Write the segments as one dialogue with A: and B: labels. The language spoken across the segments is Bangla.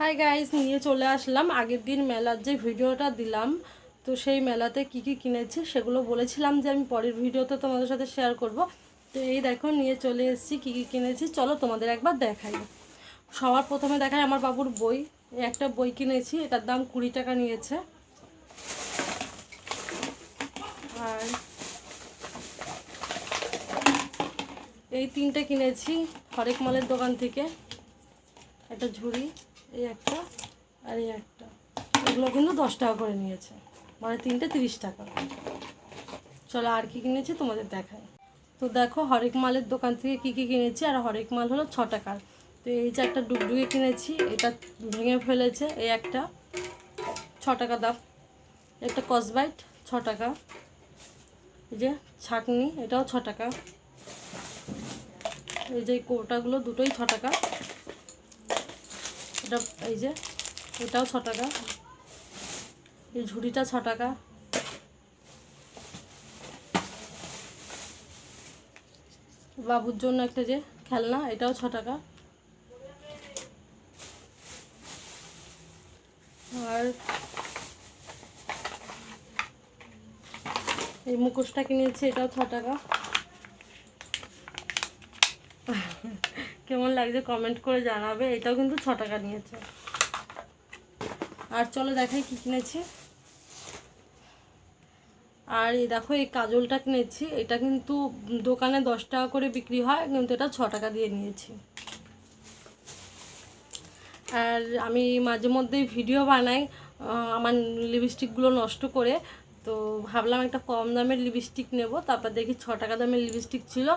A: হাই গাইস নিয়ে চলে আসলাম। আগের দিন মেলার যে ভিডিওটা দিলাম, তো সেই মেলাতে কি কি কিনেছি সেগুলো বলেছিলাম যে আমি পরের ভিডিওতে তোমাদের সাথে শেয়ার করব। তো এই দেখো, নিয়ে চলে এসেছি, কি কি কিনেছি। চলো তোমাদের একবার দেখাই। সবার প্রথমে দেখাই আমার বাবুর বই। একটা বই কিনেছি, এটার দাম কুড়ি টাকা নিয়েছে। আর এই তিনটে কিনেছি, হরেক মালের দোকান থেকে। একটা ঝুড়ি, এই একটা আর এই একটা। এগুলো কিন্তু দশ টাকা করে নিয়েছে। মানে তিনটে তিরিশ টাকা। চলো আর কি কিনেছি তোমাদের দেখায় তো দেখো হরেক মালের দোকান থেকে কি কি কিনেছি, আর হরেক মাল হলো ছ টাকার। তো এই যে একটা ডুগডুগে কিনেছি, এটা ভেঙে ফেলেছে, এই একটা। ছ টাকা দাম। একটা কসবাইট, ছ টাকা। এই যে ছাকনি, এটাও ছ টাকা। এই যে কোটাগুলো দুটোই ছ টাকা। এটা এই যে, এটাও ছ টাকা। এই ঝুড়িটা ছ টাকা। বাবুর জন্য একটা যে খেলনা, এটাও ছ টাকা। আর এই মুখোশটা কিনেছি, এটাও ছ টাকা। কেমন লাগছে কমেন্ট করে জানাবে, এটাও কিন্তু ছ টাকা নিয়েছে। আর চলো দেখাই কি কিনেছি। আর এই দেখো, এই কাজলটা কিনেছি, এটা কিন্তু দোকানে দশ টাকা করে বিক্রি হয়, কিন্তু এটা ছ টাকা দিয়ে নিয়েছি। আর আমি মাঝে মধ্যেই ভিডিও বানাই আমার লিপস্টিকগুলো নষ্ট করে, তো ভাবলাম একটা কম দামের লিপস্টিক নেব, তারপর দেখি ছ টাকা দামের লিপস্টিক ছিল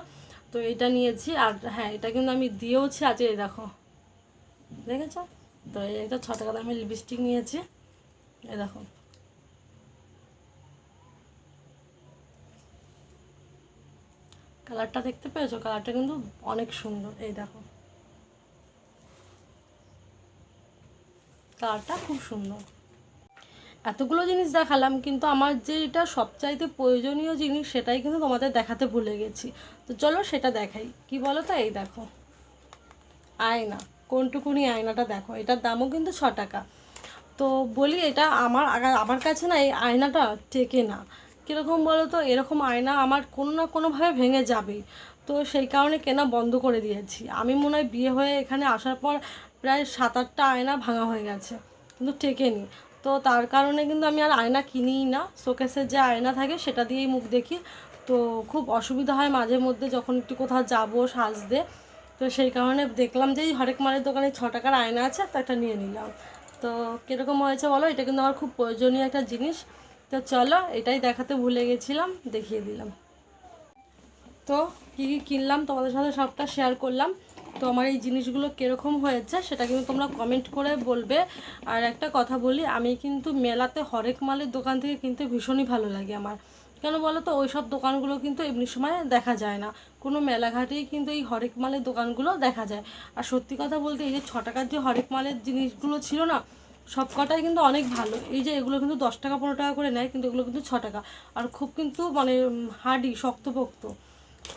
A: তো এটা নিয়েছি আর হ্যাঁ এটা কিন্তু আমি দিয়েওছি আজকে এই দেখো। দেখেছ? তো একটা ছ টাকা দামের লিপস্টিক নিয়েছি। এই দেখো। কালারটা দেখতে পেয়েছ? কালারটা কিন্তু অনেক সুন্দর। এই দেখো। কালারটা খুব সুন্দর। এতগুলো জিনিস দেখালাম, কিন্তু আমার যেটা সবচাইতে প্রয়োজনীয় জিনিস সেটাই কিন্তু তোমাদের দেখাতে ভুলে গেছি। তো চলো সেটা দেখাই। কি বলো তো এই দেখো। আয়না। কোনটুকুনি আয়নাটা দেখো। এটার দামও কিন্তু ছ টাকা। তো বলি, এটা আমার আমার কাছে না এই আয়নাটা টেকে না। কীরকম বলো তো এরকম আয়না আমার কোনো না কোনোভাবে ভেঙে যাবেই তো সেই কারণে কেনা বন্ধ করে দিয়েছি। আমি মনে হয় বিয়ে হয়ে এখানে আসার পর প্রায় সাত আটটা আয়না ভাঙা হয়ে গেছে। কিন্তু টেকেনি। তো তার কারণে কিন্তু আমি আর আয়না কিনিই না। শোকেসের যে আয়না থাকে সেটা দিয়েই মুখ দেখি। তো খুব অসুবিধা হয় মাঝে মধ্যে যখন একটু কোথাও যাব সাজতে। তো সেই কারণে দেখলাম যে হরেক মালের দোকানে ছ টাকার আয়না আছে, তো একটা নিয়ে নিলাম। তো কীরকম হয়েছে বলো? এটা কিন্তু আমার খুব প্রয়োজনীয় একটা জিনিস। তো চলো, এটাই দেখাতে ভুলে গেছিলাম, দেখিয়ে দিলাম। তো কী কী কিনলাম? তোমাদের সাথে সবটা শেয়ার করলাম। তো আমার এই জিনিসগুলো কীরকম হয়েছে সেটা কিন্তু তোমরা কমেন্ট করে বলবে। আর একটা কথা বলি, আমি কিন্তু মেলাতে হরেক মালের দোকান থেকে কিনতে ভীষণই ভালো লাগে আমার। কেন বলো তো ওই সব দোকানগুলো কিন্তু এমনি সময় দেখা যায় না। কোনো মেলাঘাটেই কিন্তু এই হরেক মালের দোকানগুলো দেখা যায়। আর সত্যি কথা বলতে, এই যে ছ টাকার যে হরেক মালের জিনিসগুলো ছিল না সব কটাই কিন্তু অনেক ভালো। এই যে এগুলো কিন্তু দশ টাকা, পনেরো টাকা করে নেয়, কিন্তু এগুলো কিন্তু ছ টাকা। আর খুব কিন্তু মানে হার্ডি, শক্তপোক্ত।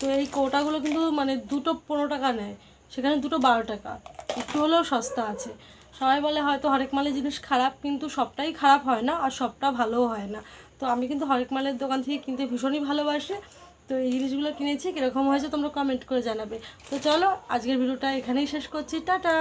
A: তো এই কৌটাগুলো কিন্তু মানে দুটো পনেরো টাকা নেয়। সেখানে দুটো বারো টাকা। একটু হলেও সস্তা আছে। সবাই বলে হয়তো হরেক মালের জিনিস খারাপ, কিন্তু সবটাই খারাপ হয় না আর সবটা ভালোও হয় না। তো আমি কিন্তু হরেক মালের দোকান থেকে কিনতে ভীষণই ভালোবাসি। তো এই জিনিসগুলো কিনেছি, কীরকম হয়েছে তোমরা কমেন্ট করে জানাবে। তো চলো, আজকের ভিডিওটা এখানেই শেষ করছি। টাটা!